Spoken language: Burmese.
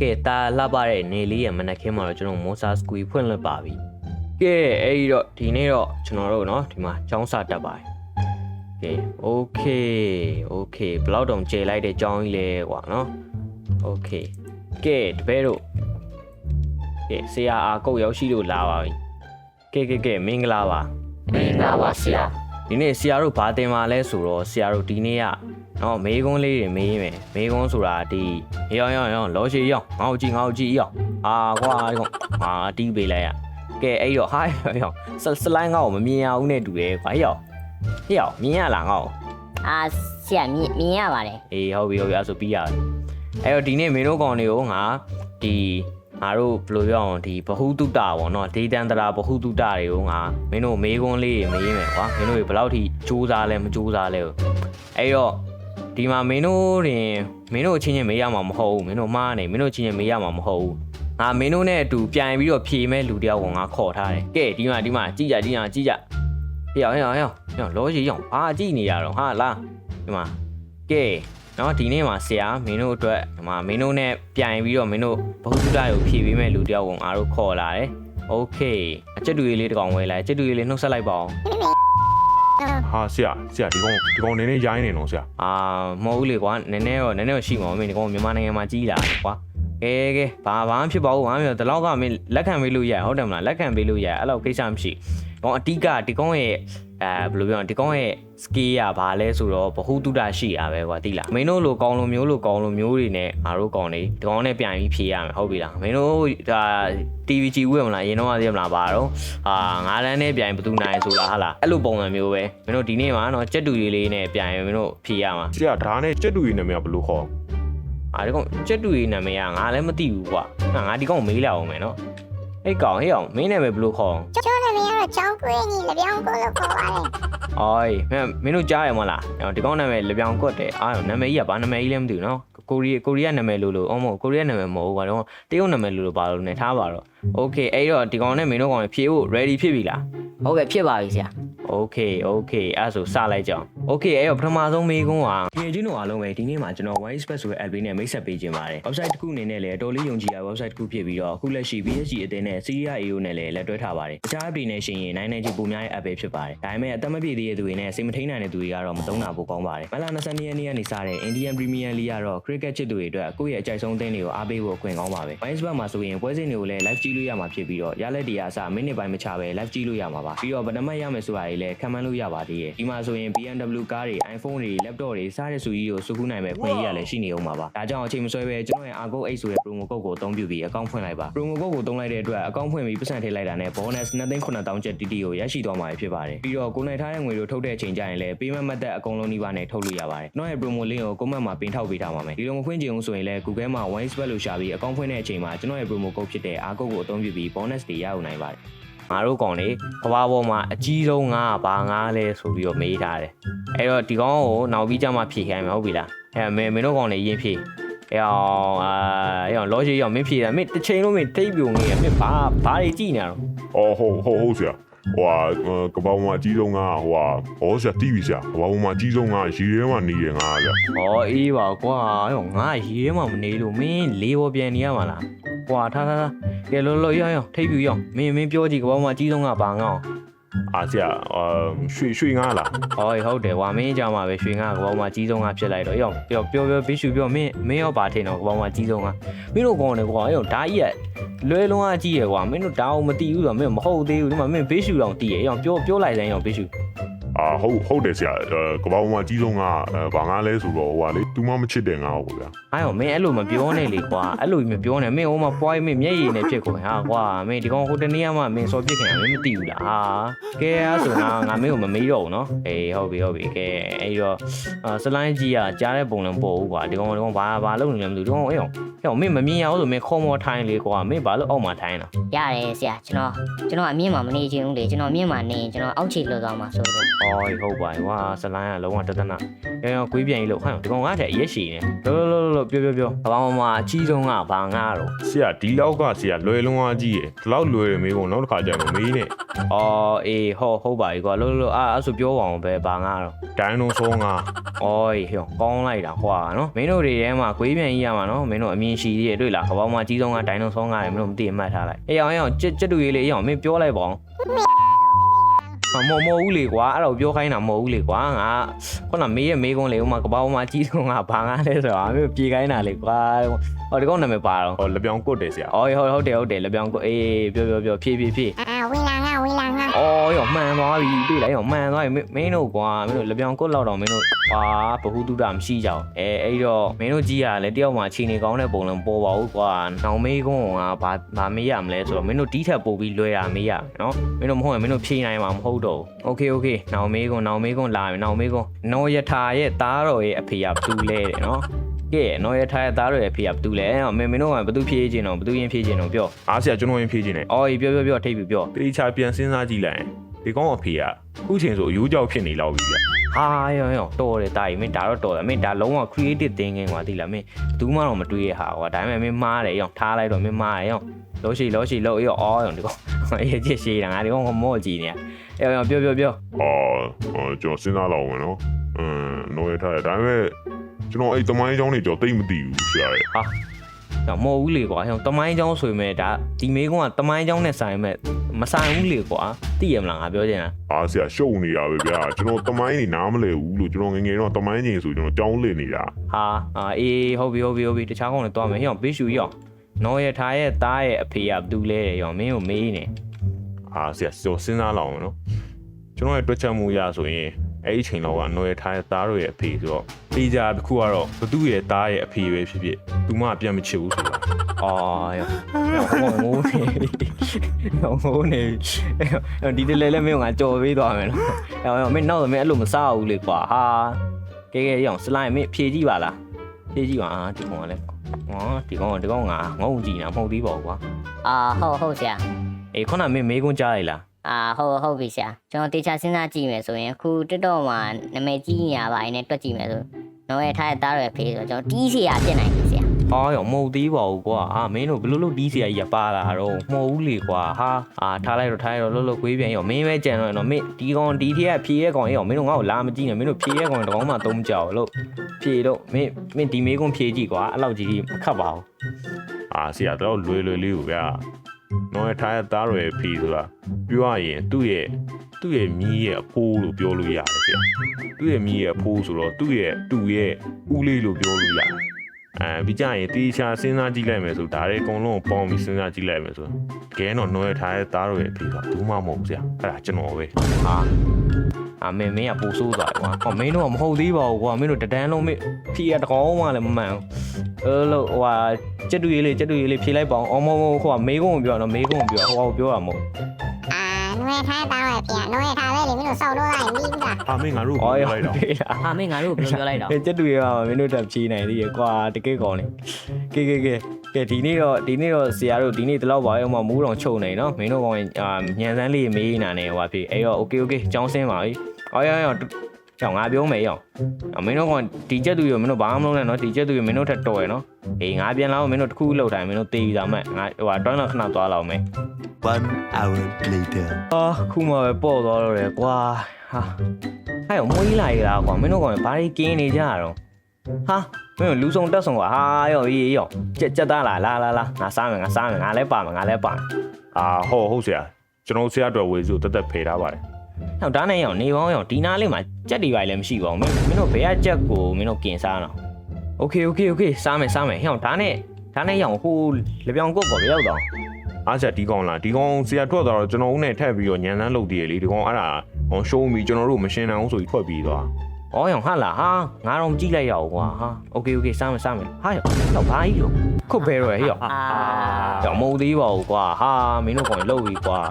ကဲတာလှပတဲ့နေလေးရဲ့မနက်ခင်းမှာတော့ကျွန်တော်မောစာစကွီဖွင့်လွှတ်ပါပြီကဲအဲ့ဒီတော့ဒီနေ့တော့ကျွန်တော်တို့เนาะဒီမှာចောင်းစာတက်ပါတယ်ကဲโอเคโอเคဘယ်လောက်တောင်ကျေလိုက်တဲ့ចောင်းကြီးလဲကွာเนาะโอเคကဲတပည့်တို့ကဲဆရာအာကုတ်ရောက်ရှိလို့လာပါပြီကဲကဲကဲမင်္ဂလာပါ မင်္ဂလာပါဆရာ ဒီနေ့ဆရာတို့ဘာတင်มาလဲဆိုတော့ဆရာတို့ဒီနေ့က နော်မေကွန်းလေးတွေမေးမယ်မေကွန်းဆိုတာဒီရောင်ရောင်ရောင်လောရှိရောင်ငေါ့ကြည့်ငေါ့ကြည့်ရောင်အာကွာဒီကောင်အာတီးပေးလိုက်ရကဲအဲ့တော့ဟာရောင်စစလိုင်းငေါ့ကိုမမြင်ရဘူးနဲ့တူတယ်ကွာရောင်ဟေ့ရောင်မြင်ရလားငေါ့အာဆရာမြင်မြင်ရပါတယ်အေးဟုတ်ပြီဟုတ်ပြီအဲ့ဆိုပြီးရတယ်အဲ့တော့ဒီနေ့မင်းတို့ကောင်တွေကိုငါဒီငါတို့ဘယ်လိုပြောအောင်ဒီဘ ഹു တုတ္တပေါ့နော်ဒေတန်တရာဘ ഹു တုတ္တတွေကိုငါမင်းတို့မေးခွန်းလေးတွေမေးမယ်ကွာမင်းတို့တွေဘယ်လောက်ထိစူးစားလဲမစူးစားလဲအဲ့တော့ ဒီမှာမင်းတို့တွင်မင်းတို့အချင်းချင်းမေးရမှာမဟုတ်ဘူးမင်းတို့မှားနေမင်းတို့ချင်းချင်းမေးရမှာမဟုတ်ဘူးငါမင်းတို့နဲ့အတူပြန်ပြီးတော့ဖြေမဲ့လူတယောက်ကိုငါခေါ်ထားတယ်ကဲဒီမှာဒီမှာကြည့်ကြကြည့်ကြကြည့်ကြဟေ့အောင်ဟေ့အောင်ဟေ့အောင်လောရှိအောင်ဘာကြည့်နေရတော့ဟာလားဒီမှာကဲ เนาะဒီနေ့မှာဆရာမင်းတို့အတွက်ဒီမှာမင်းတို့နဲ့ပြိုင်ပြီးတော့မင်းတို့ဘုသူတကိုဖြည့်ပေးမဲ့လူတယောက်ကိုငါတို့ခေါ်လာတယ်โอเคအချက်တူလေးလေးတစ်ကောင်ဝဲလိုက်ချက်တူလေးလေးနှုတ်ဆက်လိုက်ပါအောင် ဟာဆရာဆရာဒီကောင်ဒီကောင်နည်းနည်းရိုင်းနေတော့ဆရာအာမဟုတ်ဘူးလေကွာနည်းနည်းတော့နည်းနည်းတော့ရှိမှာမင်းဒီကောင်မြန်မာနိုင်ငံမှာကြီးလာကွာကဲကဲဘာဘာမှဖြစ်ပါဘူးဘာမှမဖြစ်ဒီလောက်ကမင်းလက်ခံပေးလို့ရဟုတ်တယ်မလားလက်ခံပေးလို့ရအဲ့လောက်ကိစ္စမရှိကောင်အတိကဒီကောင်ရဲ့ အဲဘယ်လိုပြောဒီကောင်ရဲ့ skill ကဘာလဲဆိုတော့ဘ ഹു တုဒရှိရပဲကွာတိလားမင်းတို့လိုကောင်းလိုမျိုးလိုကောင်းလိုမျိုးတွေနဲ့ငါတို့ကောင်းနေဒီကောင်နဲ့ပြန်ပြီးဖြေရမယ်ဟုတ်ပြီလားမင်းတို့ဒါ TV ကြည့်ဦးရမလားရင်တော့သိမလားပါတော့အာငါးလန်းနဲ့ပြန်ဘသူနိုင်ဆိုလားဟာလားအဲ့လိုပုံစံမျိုးပဲမင်းတို့ဒီနေ့မှာတော့ကြက်တူရီလေးနဲ့ပြန်ရင်မင်းတို့ဖြေရမှာဆရာဒါနဲ့ကြက်တူရီနာမည်ကဘယ်လိုခေါ်အာဒီကောင်ကြက်တူရီနာမည်ကငါလည်းမသိဘူးကွာငါငါဒီကောင်မေးလာအောင်မယ်နော်အဲ့ကောင်ဟေ့အောင်မင်းနာမည်ဘယ်လိုခေါ်ကျောင်းနာမည်က တော့ချောင်းကွေးကြီးလျောင်းကိုလို့ခေါ်ပါတယ်။အော်မင်းမင်းတို့ကြားရမလား။ဒီကောင်းနာမည်လျောင်းကွတ်တယ်။အာနာမည်ကြီးကဘာနာမည်ကြီးလဲမသိဘူးနော်။ကိုရီးကိုရီးယားနာမည်လို့လို့အော်မဟုတ်ကိုရီးယားနာမည်မဟုတ်ဘာတော့တရုတ်နာမည်လို့လို့ပါလို့နေထားပါတော့။ Okay အဲ့တော့ဒီကောင်နဲ့မင်းတို့ကောင်ဖြေဖို့ ready ဖြစ်ပြီလား။ဟုတ်ကဲ့ဖြစ်ပါပြီဆရာ။ Okay okay အဲ့ဆိုစလိုက်ကြအောင်။ ။ Okay အဲ့တော့ပထမဆုံးမေးခွန်းကဒီအချင်းတို့အားလုံးပဲဒီနေ့မှာကျွန်တော် Wise Space ဆိုတဲ့ app လေးနဲ့မိတ်ဆက်ပေးခြင်းပါတယ်။ website တစ်ခုအနေနဲ့လည်းတော်လေးယုံကြည်ရ website တစ်ခုဖြစ်ပြီးတော့အခုလက်ရှိ PSG အသင်းနဲ့ Syria AO နဲ့လည်းလက်တွဲထားပါတယ်။အခြား app တွေနဲ့ရှင်ရင်နိုင်နိုင်ချေပုံများတဲ့ app ပဲဖြစ်ပါတယ်။ဒါပေမဲ့အသက်မပြည့်သေးတဲ့သူတွေနဲ့စိတ်မထိန်နိုင်တဲ့သူတွေကတော့မသုံးတာပိုကောင်းပါတယ်။မလာ20ရက်နေ့ကနေစတဲ့ Indian Premier League ကတော့ cricket ချစ်သူတွေအတွက်ကိုယ့်ရဲ့အကြိုက်ဆုံးအသင်းတွေကိုအားပေးဖို့အခွင့်ကောင်းပါပဲ။ Wise Space မှာဆိုရင်ပွဲစဉ်တွေကိုလည်း live ကြည့်လို့ရမှာဖြစ်ပြီးတော့ရလက်တရားအစမိနစ်ပိုင်းမချပဲ live ကြည့်လို့ရမှာပါ။ပြီးတော့ဗနမတ်ရမယ်ဆိုတာတွေလည်းခံမှန်းလို့ရပါသေးတယ်။ဒီမှာဆိုရင် BMW ကားတွေ iPhone တွေ laptop တွေစားတဲ့စုကြီးကိုစုခုနိုင်မဲ့ခွင့်ရရလည်းရှိနေအောင်ပါပါဒါကြောင့်အချိန်မဆွဲပဲကျွန်တော်ရဲ့ Argo 8ဆိုတဲ့ promo code ကိုအသုံးပြုပြီးအကောင့်ဖွင့်လိုက်ပါ promo code ကိုသုံးလိုက်တဲ့အတွက်အကောင့်ဖွင့်ပြီးပတ်စံထည့်လိုက်တာနဲ့ bonus 2,9000ကျပ်တီတီကိုရရှိသွားမှာဖြစ်ပါတယ်ပြီးတော့ကိုနိုင်ထားတဲ့ငွေကိုထုတ်တဲ့အချိန်ကျရင်လည်း payment method အကုန်လုံးနှိပါနဲ့ထုတ်လို့ရပါတယ်ကျွန်တော်ရဲ့ promo link ကို comment မှာပင်ထောက်ပေးထားပါမယ်ဒီလိုမဖွင့်ချင်ဘူးဆိုရင်လည်း Google မှာ Wise Spell လို့ရှာပြီးအကောင့်ဖွင့်တဲ့အချိန်မှာကျွန်တော်ရဲ့ promo code ဖြစ်တဲ့ Argo ကိုအသုံးပြုပြီး bonus တွေရယူနိုင်ပါတယ် ငါတို့ကောင်လေကဘာပေါ်မှာအကြီးဆုံးငါးကဘာငါးလဲဆိုပြီးတော့မေးထားတယ်အဲ့တော့ဒီကောင်ကိုနောက်ပြီးကြမှာဖြေခိုင်းမယ်ဟုတ်ပြီလားအဲ့မင်းမင်းတို့ကောင်လေရင်ဖြေအဲ့အောင်အာအဲ့အောင်လောရှိအောင်မင်းဖြေတာမင်းတစ်ချိန်လုံးမင်းတိတ်ပြုံနေရမင်းဘာဘာတွေကြည့်နေရတော့အော်ဟုတ်ဟုတ်ဟုတ်ဆရာဟိုဟာကပောင်မှာအကြီးဆုံးကဟိုဟာဟောဆရာတီးပြီဆရာကပောင်မှာအကြီးဆုံးကရေထဲမှာနေရငါဆရာ။ဩအေးပါကွာ။ဟောငါရေထဲမှာမနေလို့မင်းလေးပေါ်ပြန်နေရမှာလား။ ကွာထားထားထား။ကဲလောလောရအောင်ထိပ်ပြူရအောင်။မင်းမင်းပြောကြည့်ကဘောမှာအကြီးဆုံးကဘာငေါ့အာဆရာအာရွှေရွှေငါလား။ဟောဟုတ်တယ်ကွာမင်းကြမှာပဲရွှေငါကဘောမှာအကြီးဆုံးကဖြစ်လိုက်တော့ရအောင်ပြောပြောပြောဘိရှူပြောမင်းမင်းရောပါထင်တော့ကဘောမှာအကြီးဆုံးကမင်းတို့ကောင်းတယ်ကွာရောဓာကြီးကလွဲလုံးအကြီးရယ်ကွာမင်းတို့ဓာအောင်မတီးဘူးဆိုတော့မင်းမဟုတ်သေးဘူးဒီမှာမင်းဘိရှူတောင်တီးရယ်ရအောင်ပြောပြောလိုက်စမ်းရအောင်ဘိရှူ အာဟုတ်ဟုတ်တယ်ဆရာကပောင်မှာအကြီးဆုံးကဘာငါလဲဆိုတော့ဟိုဟာလေသူမမချစ်တဲ့ငါဟုတ်ဗျာ။အားရောမင်းအဲ့လိုမပြောနဲ့လေကွာအဲ့လိုမပြောနဲ့မင်းဟိုမှာပွားရင်မင်းမျက်ရည်နဲ့ဖြစ်ကုန်ဟာကွာမင်းဒီကောင်ဟိုတနေ့ကမှမင်းစော်ပြစ်ခင်မင်းမသိဘူးလားဟာကဲအဲ့ဆိုငါငါမင်းကိုမမေးတော့ဘူးနော်အေးဟုတ်ပြီဟုတ်ပြီကဲအဲ့တော့ဆလိုင်းကြီးကကြားတဲ့ပုံလည်းမပေါ်ဘူးကွာဒီကောင်ဒီကောင်ဘာဘာလုပ်နေလဲမသိဘူးဒီကောင်အေးဟောမင်းမမြင်ရအောင်ဆိုမင်းခေါ်မော်ထိုင်းလေကွာမင်းဘာလို့အောက်မှာထိုင်းတာရတယ်ဆရာကျွန်တော်ကျွန်တော်အမြင့်မှာမနေချင်ဘူးလေကျွန်တော်အမြင့်မှာနေရင်ကျွန်တော်အောက်ခြေလွတ်သွားမှာဆိုလို့ဩအော်ဟုတ်ပါပြီကွာဇလိုင်းကလုံးဝတသက်နာရောင်ရောင်ကွေးပြန်ကြီးလို့ဟမ်ဒီကောင်ကတည်းအရက်ရှည်နေလို့လို့လို့လို့ပြောပြောပြောအပေါင်းမှာအကြီးဆုံးကဘာငါတော့ဆရာဒီလောက်ကဆရာလွယ်လုံးအားကြီးရယ်ဒီလောက်လွယ်တယ်မေးကုန်နောက်တစ်ခါကျရင်မမေးနဲ့အော်အေးဟုတ်ဟုတ်ပါပြီကွာလို့လို့လို့အာအဲ့ဆိုပြောပါအောင်ပဲဘာငါတော့ဒိုင်းနိုဆောငါအော်ဟေ့ကောင်းလိုက်တာကွာနော်မင်းတို့တွေထဲမှာကွေးပြန်ကြီးရမှာနော်မင်းတို့အမြင်ရှိသေးတယ်တွေ့လားကပောင်းမှာအကြီးဆုံးကဒိုင်နိုဆောငါတယ်မင်းတို့မသိရင်မှတ်ထားလိုက်အေးအောင်အေးအောင်ကြက်ကြက်တူရေးလေးအေးအောင်မင်းပြောလိုက်ပါအောင် မမမဟုတ်ဘူးလေကွာအဲ့တော့ပြောခိုင်းတာမဟုတ်ဘူးလေကွာငါခုနမေးရမေးကုန်းလေဥမာကပောင်းမှာအကြီးဆုံးကဘာငါလဲဆိုတော့မင်းပြေခိုင်းတာလေကွာဟောဒီကောင်နာမည်ပါတော့ဟောလက်ပြောင်းကွတ်တယ်ဆရာအော်ဟုတ်ဟုတ်တယ်ဟုတ်တယ်လက်ပြောင်းကိုအေးပြောပြောပြောဖြည်းဖြည်းဖြည်းအာဝီလာငါဝီလာငါ အော်ရောမှန်သွားပြီတွေ့လိုက်ရောမှန်သွားပြီမင်းမင်းတို့ကွာမင်းတို့လက်ပြောင်ကွတ်လောက်တော့မင်းတို့ဟာဘ ഹു တုဒမရှိကြအောင်အဲအဲ့တော့မင်းတို့ကြီးရလဲတယောက်မှခြေနေကောင်းတဲ့ပုံလုံးပေါ်ပါဘူးကွာနောင်မေးကုန်းကဘာဘာမေးရမလဲဆိုတော့မင်းတို့တီးထက်ပို့ပြီးလွဲတာမေးရမယ်နော်မင်းတို့မဟုတ်ရင်မင်းတို့ဖြေနိုင်မှာမဟုတ်တော့ဘူးโอเคโอเคနောင်မေးကုန်းနောင်မေးကုန်းလာပြီနောင်မေးကုန်းနော်ယထာရဲ့သားတော်ရဲ့အဖေကဘသူလဲတဲ့နော် ကဲနော်ရထားရသားတွေဖေးရဘသူလဲမင်းမင်းတို့ကဘသူဖေးခြင်းတော့ဘသူရင်ဖေးခြင်းတော့ပြောအားဆရာကျွန်တော်ရင်ဖေးခြင်းလေအော်ပြောပြောပြောထိပ်ပြီးပြောတေချာပြန်စဉ်းစားကြည့်လိုက်ဒီကောင်အဖေကအခုချိန်ဆိုအယူကြောက်ဖြစ်နေလောက်ပြီဗျဟာရောရောတော်တယ်တာကြီးမင်းဒါတော့တော်တယ်မင်းဒါလုံးဝ creative thinking ကွာသိလားမင်းဘူးမှတော့မတွေးရဟာကွာဒါပေမဲ့မင်းမားတယ်ရောထားလိုက်တော့မင်းမားတယ်ရောလို့ရှိလို့ရှိလို့ရောအော်ရောဒီကောင်ရဲ့ချက်ရှိတာငါဒီကောင်ကမော့ကြည့်နေရောရောပြောပြောပြောအော်ကျွန်တော်စဉ်းစားလောက်ဝင်နော်အင်းနိုးရထားတယ်ဒါပေမဲ့ ကျွန်တော်အဲ့တမိုင်းအကြောင်းတွေကြောင့်တိတ်မသိဘူးဆရာရဲ့ဟာတော့မဟုတ်ဘူးလေကွာဟိုတမိုင်းအကြောင်းဆိုရင်မဲ့ဒါဒီမေကွန်းကတမိုင်းအကြောင်းနဲ့ဆိုင်မဲ့မဆိုင်ဘူးလေကွာသိရမလားငါပြောချင်တာအားဆရာရှုပ်နေတာပဲဗျာကျွန်တော်တမိုင်းနေနားမလဲဘူးလို့ကျွန်တော်ငငယ်တော့တမိုင်းကြီးဆိုကျွန်တော်ကြောင်းလင့်နေတာဟာအာအေးဟုတ်ပြီဟုတ်ပြီဟုတ်ပြီတခြားကောင်လည်းတွားမယ်ဟိုဘေးရှူရောနော်ရထားရဲ့သားရဲ့အဖေကဘူးလဲတယ်ရောမင်းကိုမေးနေအားဆရာစောစဉ်းစားလောက်အောင်နော်ကျွန်တော်ရဲ့တွက်ချက်မှုရဆိုရင် အဲ့ဒီချိန်လောက်ကနော်ရထားရဲ့သားတို့ရဲ့အဖေဆိုတော့တေးကြတစ်ခုကတော့ဘသူ့ရဲ့သားရဲ့အဖေပဲဖြစ်ဖြစ်သူမှပြန်မချစ်ဘူးဆိုတာအော်ရောရောငိုးနေရောငိုးနေဒီတလဲလဲမင်းကငါကြော်ပေးသွားမယ်နော်ရောရောမင်းနောက်တော့မင်းအဲ့လိုမစားဘူးလေကွာဟာကဲကဲရောစလိုက်မင်းဖြေကြည့်ပါလားဖြေကြည့်ပါအာဒီကောင်ကလည်းဟောဒီကောင်ကဒီကောင်ငါငုံကြည့်နေတာမဟုတ်သေးပါဘူးကွာအာဟုတ်ဟုတ်ဆရာအေးခုနမင်းမေးခွန်းကြားလိုက်လား အာဟုတ်ဟုတ်ပြီဆရာကျွန်တော်တေချာစဉ်းစားကြည့်မယ်ဆိုရင်အခု TikTok မှာနာမည်ကြီးနေရပါရင်လည်းတွက်ကြည့်မယ်ဆိုတော့ရဲ့ထားတဲ့သားရဲ့ဖေးဆိုတော့ကျွန်တော်တီးစီရဖြစ်နိုင်ပြီဆရာအော်ရောမဟုတ်သေးပါဘူးကွာဟာမင်းတို့ဘလို့လို့ဒီစီကြီးပါလာတော့မဟုတ်ဘူးလေကွာဟာအာထားလိုက်တော့ထားလိုက်တော့လှုပ်လှုပ်ခွေးပြန်ရောမင်းပဲကြံတော့နော်မင်းဒီကောင်ဒီထက်ကဖြေရဲ့ကောင်ရောမင်းတို့ငါ့ကိုလာမကြည့်နဲ့မင်းတို့ဖြေရဲ့ကောင်တကောင်မှသုံးကြောက်လို့ဖြေတော့မင်းမင်းဒီမေးခွန်းဖြေကြည့်ကွာအဲ့လောက်ကြီးမခတ်ပါဘူးအားဆရာတော့လွယ်လွယ်လေးကိုဗျာ နော်ရထားရဲ့သားတို့ရဲ့အဖေဆိုတာပြောရရင်သူ့ရဲ့သူ့ရဲ့မြီးရဲ့အဖိုးလို့ပြောလို့ရတယ်ဆရာသူ့ရဲ့မြီးရဲ့အဖိုးဆိုတော့သူ့ရဲ့တူရဲ့ဦးလေးလို့ပြောလို့ရတယ်အဲပြီးကြရင်တေချာစဉ်းစားကြည့်လိုက်မယ်ဆိုဒါတွေအကုန်လုံးကိုပေါင်းပြီးစဉ်းစားကြည့်လိုက်မယ်ဆိုတကယ်တော့နော်ရထားရဲ့သားတို့ရဲ့အဖေဆိုတာဘူးမှမဟုတ်ဘူးဆရာအဲ့ဒါကျွန်တော်ပဲဟာ အာမင်းမင်းကပူဆိုးသွားတယ်ကွာဟောမင်းတို့ကမဟုတ်သေးပါဘူးကွာမင်းတို့တဒန်းလုံးမင်းဖြေရတကောင်မှလည်းမမှန်ဘူးအဲ့လိုဟိုဟာကြက်တူရေးလေးကြက်တူရေးလေးဖြေလိုက်ပါအောင်အော်မဟုတ်ဟိုကမေးခွန်းကိုပြောတော့မေးခွန်းကိုပြောဟိုကပြောတာမဟုတ်အာနွေထားတောင်းရပြန်နွေထားလေလေမင်းတို့စောက်တော့လိုက်ပြီးလားအာမင်းငါတို့အော်ကိုရောပြောလိုက်တော့ပေးလားဟာမင်းငါတို့ကိုပြောပြောလိုက်တော့အဲကြက်တူရေးကမင်းတို့တက်ဖြေနိုင်သေးရကွာတကယ်ကောင်းနေကဲကဲကဲကဲဒီနေ့တော့ဒီနေ့တော့ဆရာတို့ဒီနေ့တလောက်ပါအောင်မမူးတော်ချုပ်နေနော်မင်းတို့ကောင်အာညံစမ်းလေးမေးနေတာနေဟိုပါဖြေအဲ့တော့ okay okay ကျောင်းဆင်းပါပြီ အော်ရောရောကျောင်းငါပြောမယ်ရောအမင်းတို့ကောင်ဒီချက်သူရမင်းတို့ဘာမှမလုပ်နဲ့နော်ဒီချက်သူရမင်းတို့ထက်တော်ရယ်နော်အေးငါပြန်လာမင်းတို့တစ်ခုလောက်တိုင်းမင်းတို့တေးပြီးသားမဲ့ငါဟိုဟာတွန်းတော့ခဏသွားလောက်မယ် One hour later. အာခုမှပဲပေါ့သွားတော့တယ်ကွာဟာဟဲ့မွေးလာရလားကွာမင်းတို့ကောင်ဘာကြီးကင်းနေကြရတော့ဟာမင်းတို့လူဆောင်တက်ဆောင်ကွာဟာရောရေးရောကြက်ကြက်သားလာလာလာလာငါစားမယ်ငါစားမယ်ငါလည်းပါမယ်ငါလည်းပါမယ်အာဟုတ်ဟုတ်ဆရာကျွန်တော်ဆရာအတွက်ဝေစုတက်တက်ဖေးထားပါတယ် နောက်ဒါနိုင်အောင်နေပေါင်းအောင်ဒီနားလေးမှာကြက်တွေပါလည်းမရှိပါဘူးမင်းတို့ဘယ်ကကြက်ကိုမင်းတို့กินစားတော့ Okay okay okay စားမယ်စားမယ်ဟောင်းဒါနဲ့ဒါနဲ့ရအောင်ဟိုလေပြောင်ကုတ်ပေါ်ရောက်တော့အားချက်ဒီကောင်လားဒီကောင်ဆရာထွက်သွားတော့ကျွန်တော်ဦးနဲ့ထပ်ပြီးတော့ညံလန်းလုပ်သေးတယ်လေဒီကောင်အဲ့ဒါဟောရှုံးပြီးကျွန်တော်တို့မရှင်းအောင်ဆိုပြီးထွက်ပြေးသွား။အော်ရောင်ဟာလားဟာငါတော့ကြည့်လိုက်ရအောင်ကွာဟာ။ Okay okay စားမယ်စားမယ်။ဟာရောတော့ဘာကြီးရောခုတ်ပဲရောဟေ့ရော။ကြောင်မုံသေးပါဘူးကွာဟာမင်းတို့ကောင်လှုပ်ပြီကွာ